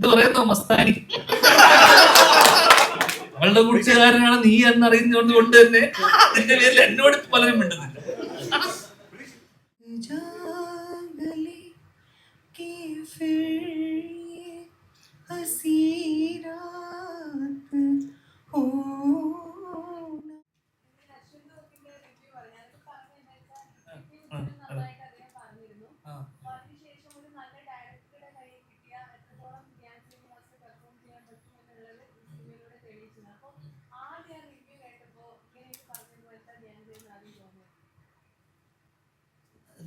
ഇത് പറയുന്ന മസ്താനി അവളുടെ കുറിച്ചുകാരനാണ് നീ എന്നറിയുന്നതുകൊണ്ട് തന്നെ അതിന്റെ പേരിൽ എന്നോട് പലരും മിണ്ടുന്നില്ല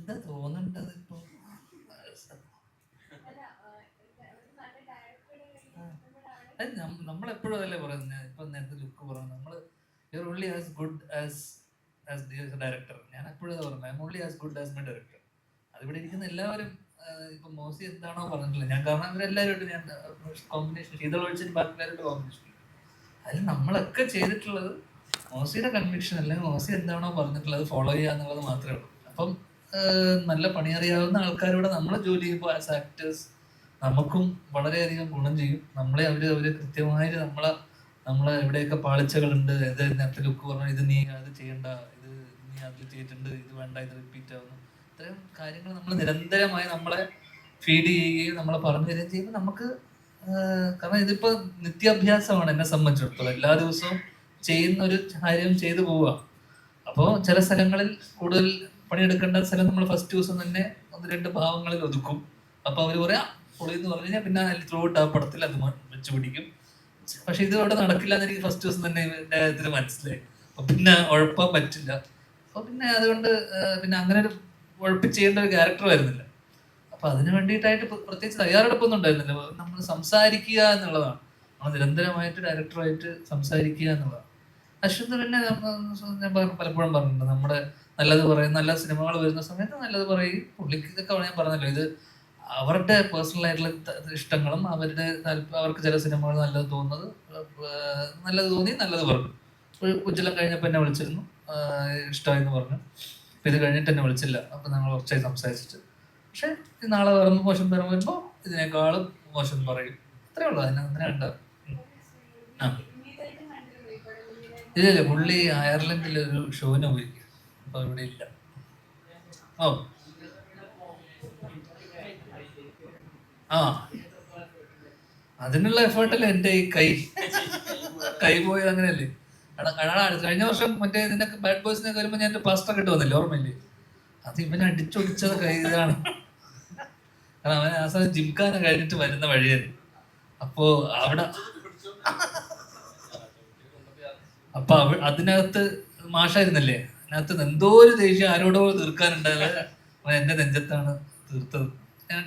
എന്താ തോന്നണ്ടത് ഇപ്പൊ. നമ്മളെപ്പോഴും അതല്ലേ പറയുന്നത് ഇപ്പൊ നേരത്തെ ലുക്ക് പറഞ്ഞു നമ്മൾ your only as good as as director ഞാൻ എപ്പോഴും പറഞ്ഞത് I only as good as my director അതിവിടെ ഇരിക്കുന്ന എല്ലാവരും ഇപ്പൊ മോസി എന്താണോ പറഞ്ഞിട്ടില്ല ഞാൻ കാരണം അവരെല്ലാവരും ഞാൻ കോമ്പിനേഷൻ ശീതൾ ഒഴിച്ചിട്ട് ബാക്കിയുള്ളവരുടെ കോമ്പിനേഷൻ അതിൽ നമ്മളൊക്കെ ചെയ്തിട്ടുള്ളത് മോസിയുടെ കൺവിക്ഷൻ അല്ലെങ്കിൽ മോസി എന്താണോ പറഞ്ഞിട്ടുള്ളത് ഫോളോ ചെയ്യുക എന്നുള്ളത് മാത്രമേ ഉള്ളൂ. അപ്പം നല്ല പണിയറിയാവുന്ന ആൾക്കാരോട് നമ്മൾ ജോലി ചെയ്യുമ്പോൾ ആസ് ആക്ടേഴ്സ് നമുക്കും വളരെയധികം ഗുണം ചെയ്യും. നമ്മളെ അവർ അവർ കൃത്യമായിട്ട് നമ്മളെ നമ്മളെ എവിടെയൊക്കെ പാളിച്ചകളുണ്ട്. ഇത് നേരത്തെ ലുക്ക് പറഞ്ഞു ഇത് നീ അത് ചെയ്യണ്ട ഇത് നീ അത് ചെയ്തിട്ടുണ്ട് ഇത് വേണ്ട ഇത് റിപ്പീറ്റ് ആവുന്നു. ഇത്തരം കാര്യങ്ങൾ നമ്മൾ നിരന്തരമായി നമ്മളെ ഫീഡ് ചെയ്യുകയും നമ്മളെ പറഞ്ഞു തരികയും ചെയ്യുമ്പോൾ നമുക്ക് കാരണം ഇതിപ്പോ നിത്യാഭ്യാസമാണ് എന്നെ സംബന്ധിച്ചിടത്തോളം. എല്ലാ ദിവസവും ചെയ്യുന്ന ഒരു കാര്യം ചെയ്തു പോവുക. അപ്പോൾ ചില സ്ഥലങ്ങളിൽ കൂടുതൽ പണിയെടുക്കേണ്ട സ്ഥലം നമ്മൾ ഫസ്റ്റ് ദിവസം തന്നെ ഒന്ന് രണ്ട് ഭാവങ്ങളിൽ ഒതുക്കും. അപ്പൊ അവർ പറയാ പൊളി എന്ന് പറഞ്ഞു കഴിഞ്ഞാൽ പിന്നെ ത്രൂ ഔട്ട് ആ പടത്തിൽ അത് വെച്ച് പിടിക്കും. പക്ഷെ ഇത് അവിടെ നടക്കില്ല എന്ന് എനിക്ക് ഫസ്റ്റ് ദിവസം തന്നെ ഇതിൽ മനസ്സിലായി. അപ്പൊ പിന്നെ ഉഴപ്പാൻ പറ്റില്ല. അപ്പൊ പിന്നെ അതുകൊണ്ട് പിന്നെ അങ്ങനെ ഒരു ഉഴപ്പി ചെയ്യേണ്ട ഒരു ക്യാരക്ടർ വരുന്നില്ല. അപ്പൊ അതിന് വേണ്ടിയിട്ടായിട്ട് പ്ര- പ്രത്യേകിച്ച് തയ്യാറെടുപ്പൊന്നും ഉണ്ടായിരുന്നില്ല. നമ്മൾ സംസാരിക്കുക എന്നുള്ളതാണ്. നമ്മൾ നിരന്തരമായിട്ട് ഡയറക്ടറായിട്ട് സംസാരിക്കുക എന്നുള്ളതാണ്. അശ്വന്ത് പിന്നെ ഞാൻ പലപ്പോഴും പറഞ്ഞിട്ടുണ്ട്. നമ്മുടെ നല്ലത് പറയും നല്ല സിനിമകൾ വരുന്ന സമയത്ത് നല്ലത് പറയും. പുള്ളിക്ക് ഇതൊക്കെ ഞാൻ പറഞ്ഞല്ലോ ഇത് അവരുടെ പേഴ്സണൽ ആയിട്ടുള്ള ഇഷ്ടങ്ങളും അവരുടെ അവർക്ക് ചില സിനിമകൾ നല്ലത് തോന്നുന്നത് നല്ലത് തോന്നി നല്ലത് പറഞ്ഞു. ഉജ്ജലം കഴിഞ്ഞപ്പോൾ എന്നെ വിളിച്ചിരുന്നു. ഇഷ്ടമായിരുന്നു പറഞ്ഞു. അപ്പം ഇത് കഴിഞ്ഞിട്ട് എന്നെ വിളിച്ചില്ല. അപ്പം ഞങ്ങൾ കുറച്ചായി സംസാരിച്ചിട്ട്. പക്ഷെ നാളെ വരുമ്പോൾ മോശം തരം വരുമ്പോൾ ഇതിനേക്കാളും മോശം പറയും. അത്രേ ഉള്ളൂ അതിന് അങ്ങനെ ഉണ്ട് ആ. ഇല്ല പുള്ളി അയർലൻഡിൽ ഒരു ഷോവിന് പോയി. അപ്പൊ ഇവിടെ ഇല്ല. ഓ. ആ. അതിനുള്ള എഫേർട്ടല്ലേ എന്റെ ഈ കൈ? കൈ പോയത് അങ്ങനെയല്ലേ? കഴിഞ്ഞ വർഷം മറ്റേ ഇതിനൊക്കെ ബാഡ് ബോയ്സിനെ വരുമ്പോൾ ഞാൻ പാസ്റ്റർ ഇട്ട് വന്നില്ലേ ഓർമ്മയില്ലേ? അത് ഇവൻ അടിച്ചൊടിച്ചത് കൈ ഇതാണ്. കാരണം അവൻ സമയം ജിംഖാന കഴിഞ്ഞിട്ട് വരുന്ന വഴിയായിരുന്നു. അപ്പോ അവിടെ അപ്പൊ അതിനകത്ത് മാഷായിരുന്നല്ലേ? അതിനകത്ത് എന്തോ ഒരു ദേഷ്യം ആരോടോ തീർക്കാനുണ്ടായത് അവൻ എന്റെ നെഞ്ചത്താണ് തീർത്തത്. ഞാൻ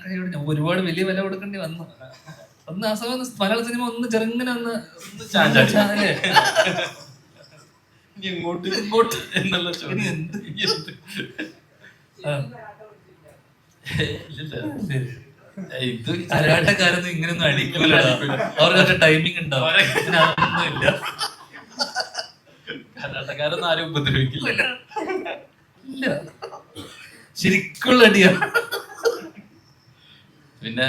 ഒരുപാട് വലിയ വില കൊടുക്കേണ്ടി വന്നു. ഒന്ന് ആ സമയം മലയാള സിനിമ ഒന്ന് ചെറുങ്ങനെ ഒന്ന് ഇങ്ങോട്ട് ഇങ്ങോട്ട്. എന്നുള്ള ചോദ്യം. ഇത് കരാട്ടക്കാരൊന്നും ഇങ്ങനെയൊന്നും അടിക്കൂല അവർക്ക് ടൈമിംഗ് ഉണ്ടാവും ഇതിന് അതൊന്നും ഇല്ല കരാട്ടക്കാരൊന്നും ആരും ഉപദ്രവിക്കില്ല ഇല്ല. ശരിക്കുള്ള അടിയാ. പിന്നെ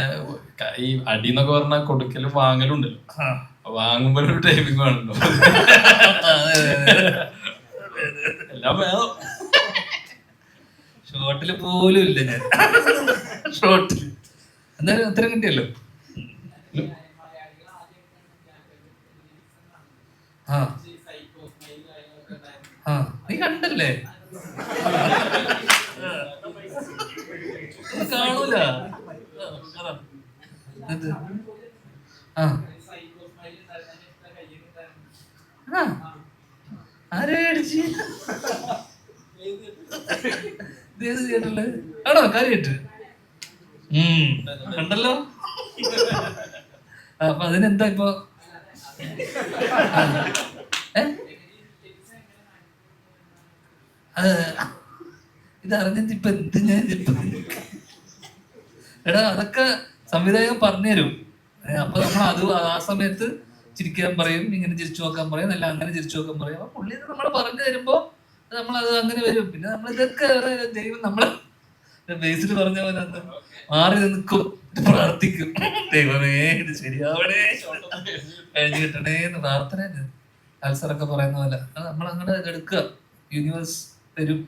ഈ അടി എന്നൊക്കെ പറഞ്ഞാൽ കൊടുക്കലും വാങ്ങലും ഉണ്ടല്ലോ. വാങ്ങുമ്പോൾ ഒരു ടൈമിംഗ് വേണല്ലോ. എല്ലാം വേണം. ഷോട്ടിൽ പോലും ഇല്ല ഞാൻ. ഷോട്ടിൽ. എന്തായാലും അത്രയും കിട്ടിയല്ലോ. ആ. നീ കണ്ടല്ലേ? കാണൂല. ആ, ആണോ? കാര്യമായിട്ട് കണ്ടല്ലോ? അപ്പൊ അതിനെന്താ ഇപ്പൊ? ഏ? ഇത് അറിഞ്ഞിട്ട് ഇപ്പൊ എന്ത് ഞാൻ എടാ അതൊക്കെ സംവിധായകൻ പറഞ്ഞുതരും. തരും അപ്പൊ നമ്മൾ അത് ആ സമയത്ത് ചിരിക്കാൻ പറയും ഇങ്ങനെ ചിരിച്ചു നോക്കാൻ പറയും അല്ല അങ്ങനെ ചിരിച്ചു നോക്കാൻ പറയും. അപ്പൊ പുള്ളി നമ്മൾ പറഞ്ഞു തരുമ്പോ നമ്മൾ അത് അങ്ങനെ വരും. പിന്നെ നമ്മൾ ഇതൊക്കെ ദൈവം നമ്മളെ ബേസിൽ പറഞ്ഞ പോലെ മാറി നിൽക്കും. പ്രാർത്ഥിക്കും. ദൈവമേ ഇത് ശരിയാവണേ കഴിഞ്ഞു കിട്ടണേ എന്ന് പ്രാർത്ഥന അത്സറൊക്കെ പറയുന്ന പോലെ. അത് നമ്മൾ അങ്ങനെ എടുക്കുക. യൂണിവേഴ്സ് തരും.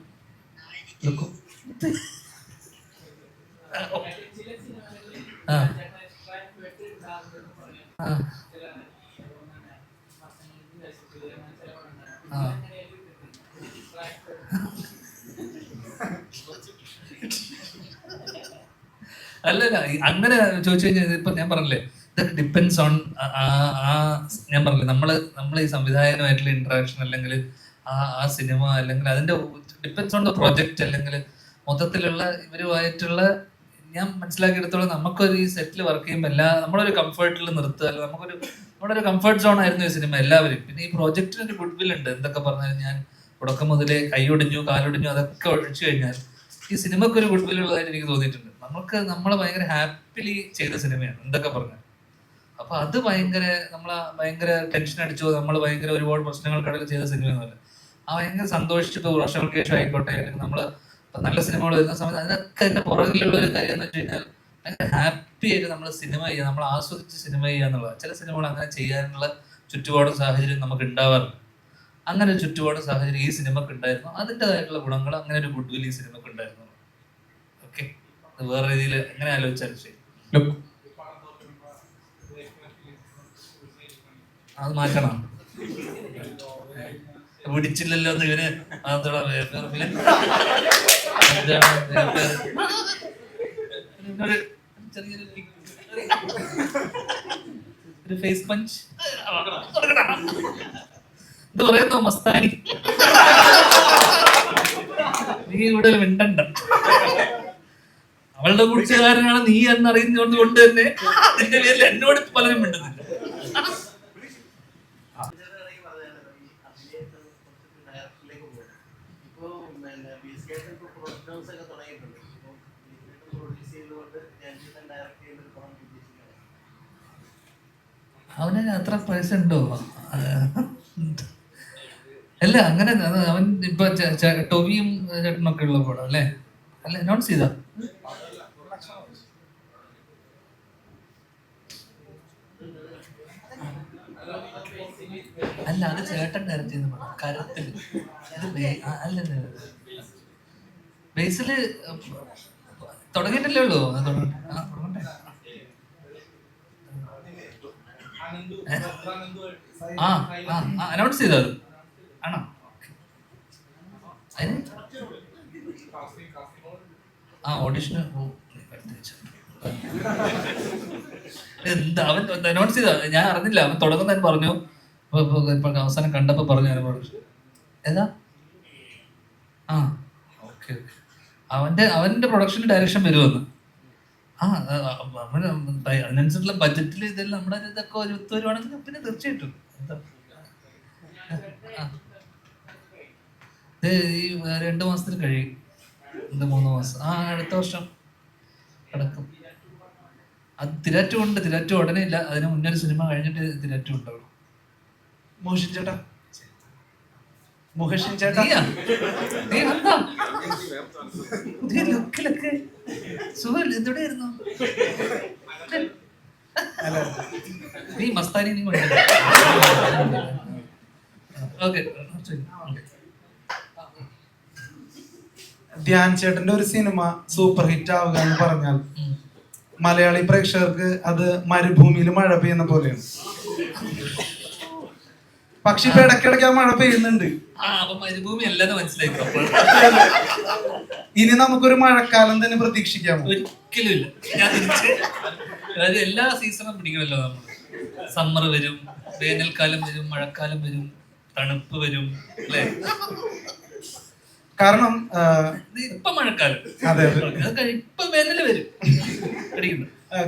അല്ലല്ല അങ്ങനെ ചോദിച്ചു കഴിഞ്ഞാൽ ഇപ്പൊ ഞാൻ പറഞ്ഞില്ലേ ഇതൊക്കെ ഡിപ്പെൻസ് ഓൺ ആ ഞാൻ പറഞ്ഞില്ലേ നമ്മൾ നമ്മൾ ഈ സംവിധായകനുമായിട്ടുള്ള ഇന്ററാക്ഷൻ അല്ലെങ്കിൽ ആ ആ സിനിമ അല്ലെങ്കിൽ അതിന്റെ ഡിപ്പെൻസ് ഓൺ ദ പ്രൊജക്ട് അല്ലെങ്കിൽ മൊത്തത്തിലുള്ള ഇവരുമായിട്ടുള്ള ഞാൻ മനസ്സിലാക്കിയെടുത്തോളം നമുക്കൊരു ഈ സെറ്റിൽ വർക്ക് ചെയ്യുമ്പോൾ എല്ലാ നമ്മളൊരു കംഫർട്ടിൽ നിർത്തുക അല്ലെങ്കിൽ നമുക്കൊരു നമ്മുടെ ഒരു കംഫർട്ട് സോൺ ആയിരുന്നു ഈ സിനിമ എല്ലാവരും. പിന്നെ ഈ പ്രോജക്റ്റിന് ഒരു ഗുഡ് വിൽ ഉണ്ട് എന്തൊക്കെ പറഞ്ഞാലും ഞാൻ തുടക്കം മുതലേ കൈയൊടിഞ്ഞു കാലൊടിഞ്ഞു അതൊക്കെ ഒഴിച്ചു കഴിഞ്ഞാൽ ഈ സിനിമക്ക് ഒരു ഗുഡ് വിൽ ഉള്ളതായിട്ട് എനിക്ക് തോന്നിയിട്ടുണ്ട്. നമുക്ക് നമ്മൾ ഭയങ്കര ഹാപ്പിലി ചെയ്ത സിനിമയാണ് എന്തൊക്കെ പറഞ്ഞാൽ അപ്പൊ അത് ഭയങ്കര നമ്മളെ ഭയങ്കര ടെൻഷൻ അടിച്ചു നമ്മൾ ഭയങ്കര ഒരുപാട് പ്രശ്നങ്ങൾ പ്രശ്നങ്ങൾക്കിടയിൽ ചെയ്ത സിനിമയൊന്നുമല്ല ആ എങ്ങനെ സന്തോഷിച്ചിട്ട് വർഷങ്ങൾക്ക് ശേഷം ആയിക്കോട്ടെ. അല്ലെങ്കിൽ നമ്മൾ നല്ല സിനിമകൾ വരുന്ന സമയത്ത് അതിനൊക്കെ എന്റെ പുറകിലുള്ള ഒരു കാര്യം എന്ന് വെച്ച് കഴിഞ്ഞാൽ ഭയങ്കര ഹാപ്പി ആയിട്ട് നമ്മൾ സിനിമ ചെയ്യുക നമ്മൾ ആസ്വദിച്ച് സിനിമ ചെയ്യുക എന്നുള്ളത്. ചില സിനിമകൾ അങ്ങനെ ചെയ്യാനുള്ള ചുറ്റുപാടും സാഹചര്യം നമുക്ക് ഉണ്ടാവാറുണ്ട്. അങ്ങനെ ഒരു ചുറ്റുപാടും സാഹചര്യം ഈ സിനിമക്ക് ഉണ്ടായിരുന്നു. അതിന്റെതായിട്ടുള്ള ഗുണങ്ങൾ അങ്ങനെ ഒരു ഗുഡ് വിൽ ഈ സിനിമക്ക് ഉണ്ടായിരുന്നു. ഓക്കെ വേറെ രീതിയിൽ എങ്ങനെ ആലോചിച്ചാലും ശരി. അത് മാറ്റണം. പിടിച്ചില്ലല്ലോ എന്ന് ഇവന്? ഒരു ഫേസ് പഞ്ച് ഇത് പറയുന്നു മസ്താനി. നീ ഇവിടെ മിണ്ടണ്ട. അവളുടെ കുടിച്ചുകാരനാണ് നീ എന്നറിയുന്നതുകൊണ്ട് കൊണ്ട് തന്നെ നിന്റെ പേരിൽ എന്നോട് പലരും മിണ്ടുന്നില്ല. അവന് അത്ര പൈസ ഉണ്ടോ? അല്ല അങ്ങനെ അവൻ ഇപ്പൊ ടോവിയും ചേട്ടനൊക്കെ ഉള്ള പടം അല്ലേ? അല്ല നോട്ട് ചെയ്ത? അല്ല അത് ചേട്ടൻ ഡയറക്റ്റ് ചെയ്യുന്ന പടം ബേ- അല്ല ബേസിൽ തുടങ്ങിയിട്ടല്ലേ ഉള്ളൂ? തുടങ്ങട്ടെ. ആ ആ അനൗൺസ് ചെയ്തോ അത് ആണോ? ആ ഓഡിഷന് എന്താ അവൻ അനൗൺസ് ചെയ്ത ഞാൻ അറിഞ്ഞില്ല. അവൻ തുടങ്ങുന്നതിന് പറഞ്ഞു. അവസാനം കണ്ടപ്പോ പറഞ്ഞു പറഞ്ഞു ഏതാ? ആ ഓക്കെ അവന്റെ അവന്റെ പ്രൊഡക്ഷൻ ഡയറക്ഷൻ വരുമെന്ന്. ആ അവൻ അതിനനുസരിച്ചുള്ള ബഡ്ജറ്റിൽ ഇതെല്ലാം നമ്മുടെ ഇതൊക്കെ ഒരു വരുവാണെങ്കിൽ പിന്നെ തീർച്ചയായിട്ടും. ഇത് ഈ രണ്ട് മാസത്തിൽ കഴിയും. ഇത് മൂന്ന് മാസം. ആ അടുത്ത വർഷം കിടക്കും അത് തിരാറ്റും ഉണ്ട് തിരാറ്റും ഉടനെ ഇല്ല. അതിന് മുന്നേ ഒരു സിനിമ കഴിഞ്ഞിട്ട് തിരാറ്റും ഉണ്ടാവും. മോഷിച്ചേട്ടാ ചേട്ടാ. മുഹഷിൻ ചേട്ടാ. ലുക്കിലൊക്കെ സുഖം എന്തുടെയായിരുന്നു നീ മസ്താനി നീ ഓക്കെ ധ്യാൻ ചേട്ടന്റെ ഒരു സിനിമ സൂപ്പർ ഹിറ്റ് ആവുക എന്ന് പറഞ്ഞാൽ മലയാളി പ്രേക്ഷകർക്ക് അത് മരുഭൂമിയിൽ മഴ പെയ്യുന്ന പോലെയാണ്. പക്ഷെ ഇപ്പൊ ഇടയ്ക്കിടയ്ക്ക് ആ മഴ പെയ്യുന്നുണ്ട്. മരുഭൂമി അല്ലെന്ന് അപ്പോൾ. ഇനി നമുക്കൊരു മഴക്കാലം തന്നെ പ്രതീക്ഷിക്കാം ഒരിക്കലും ഇല്ല. അതായത് എല്ലാ സീസണും പിടിക്കണല്ലോ നമ്മൾ സമ്മർ വരും വേനൽക്കാലം വരും മഴക്കാലം വരും തണുപ്പ് വരും അല്ലേ? കാരണം ഇപ്പൊ മഴക്കാലം. അതെ. ഇപ്പൊ വേനൽ വരും.